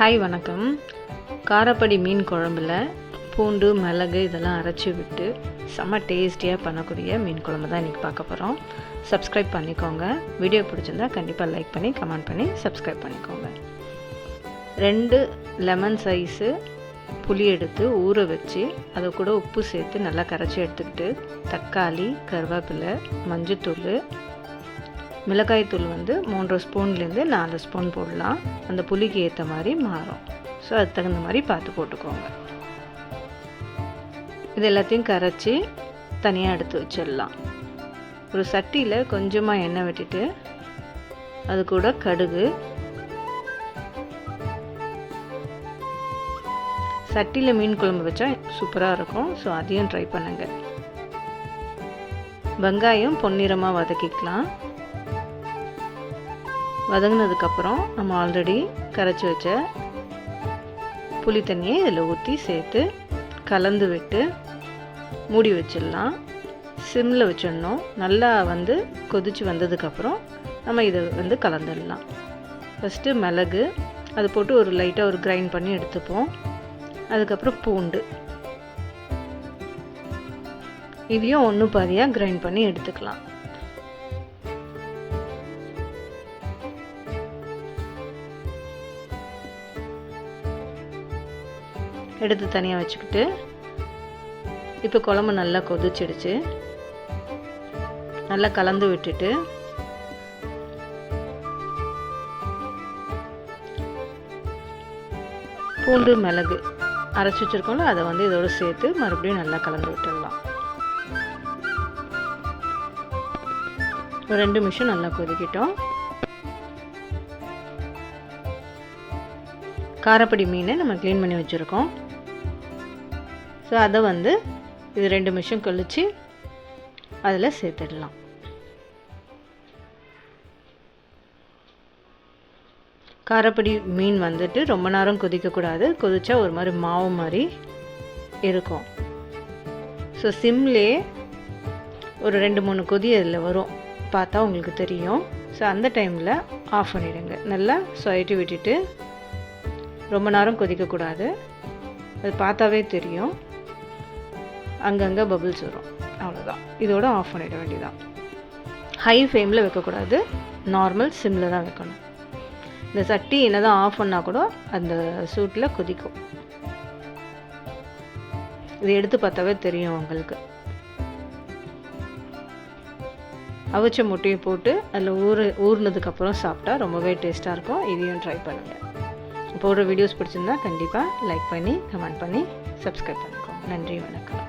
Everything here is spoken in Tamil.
ஹாய் வணக்கம். காரப்படி மீன் குழம்புல பூண்டு மிளகு இதெல்லாம் அரைச்சி விட்டு செம்ம டேஸ்டியாக பண்ணக்கூடிய மீன் குழம்பு தான் இன்றைக்கி பார்க்க போகிறோம் சப்ஸ்கிரைப் பண்ணிக்கோங்க. வீடியோ பிடிச்சிருந்தா கண்டிப்பாக லைக் பண்ணி கமெண்ட் பண்ணி சப்ஸ்கிரைப் பண்ணிக்கோங்க. ரெண்டு லெமன் சைஸு புளி எடுத்து ஊற வச்சு அதை கூட உப்பு சேர்த்து நல்லா கரைச்சி எடுத்துக்கிட்டு தக்காளி கருவேப்பிலை மஞ்சத்தூள் மிளகாய்த்தூள் வந்து மூன்று ஸ்பூன்லேருந்து நாலு ஸ்பூன் போடலாம். அந்த புளிக்கு ஏற்ற மாதிரி மாறும். ஸோ அதுக்கு தகுந்த மாதிரி பார்த்து போட்டுக்கோங்க. இது எல்லாத்தையும் கரைச்சி தனியாக எடுத்து வச்சிடலாம். ஒரு சட்டியில் கொஞ்சமாக எண்ணெய் விட்டுட்டு அது கூட கடுகு. சட்டியில் மீன் குழம்பு வச்சா சூப்பராக இருக்கும். ஸோ அதையும் ட்ரை பண்ணுங்கள் வெங்காயம் பொன்னிறமாக வதக்கிக்கலாம். வதங்கினதுக்கப்புறம் நம்ம ஆல்ரெடி கரைச்சி வச்ச புளி தண்ணியை இதில் ஊற்றி சேர்த்து கலந்து விட்டு மூடி வச்சிடலாம். சிம்மில் வச்சிடணும். நல்லா வந்து கொதித்து வந்ததுக்கப்புறம் நம்ம இதை வந்து கலந்துடலாம். ஃபஸ்ட்டு மிளகு அது போட்டு ஒரு லைட்டாக ஒரு கிரைண்ட் பண்ணி எடுத்துப்போம். அதுக்கப்புறம் பூண்டு. இதையும் ஒன்று பாதியாக கிரைண்ட் பண்ணி எடுத்துக்கலாம். எடுத்து தனியாக வச்சுக்கிட்டு இப்போ குழம்பு நல்லா கொதிச்சிடுச்சு. நல்லா கலந்து விட்டுட்டு பூண்டு மிளகு அரைச்சி வச்சுருக்கோம்ல அதை வந்து இதோடு சேர்த்து மறுபடியும் நல்லா கலந்து விட்டுடலாம். ஒரு ரெண்டு நிமிஷம் நல்லா கொதிக்கிட்டோம். காரப்படி மீனை நம்ம க்ளீன் பண்ணி வச்சுருக்கோம். ஸோ அதை வந்து இது ரெண்டு நிமிஷம் கழித்து அதில் சேர்த்துடலாம். காரப்படி மீன் வந்துட்டு ரொம்ப நேரம் கொதிக்கக்கூடாது கொதிச்சா ஒரு மாதிரி மாவு மாதிரி இருக்கும். ஸோ சிம்லே ஒரு ரெண்டு மூணு கொதி அதில் வரும். பார்த்தா உங்களுக்கு தெரியும். ஸோ அந்த டைமில் ஆஃப் பண்ணிவிடுங்க நல்லா சொயட்டி விட்டுட்டு ரொம்ப நேரம் கொதிக்கக்கூடாது. அது பார்த்தாவே தெரியும். அங்கங்கே பபிள்ஸ் வரும். அவ்வளோதான் இதோட ஆஃப் பண்ணிட வேண்டியதான் ஹை ஃப்ளேமில் வைக்கக்கூடாது. நார்மல் சிம்மில் தான் வைக்கணும். இந்த சட்டி என்ன தான் ஆஃப் பண்ணால் கூட அந்த சூட்டில் கொதிக்கும். இது எடுத்து பார்த்தாவே தெரியும் உங்களுக்கு. அவிச்ச முட்டையை போட்டு அதில் ஊறு ஊறினதுக்கப்புறம் சாப்பிட்டா ரொம்பவே டேஸ்ட்டாக இருக்கும். இதையும் ட்ரை பண்ணுங்கள் போடுற வீடியோஸ் பிடிச்சிருந்தா கண்டிப்பாக லைக் பண்ணி கமெண்ட் பண்ணி சப்ஸ்கிரைப் பண்ணிக்கோங்க. நன்றி வணக்கம்.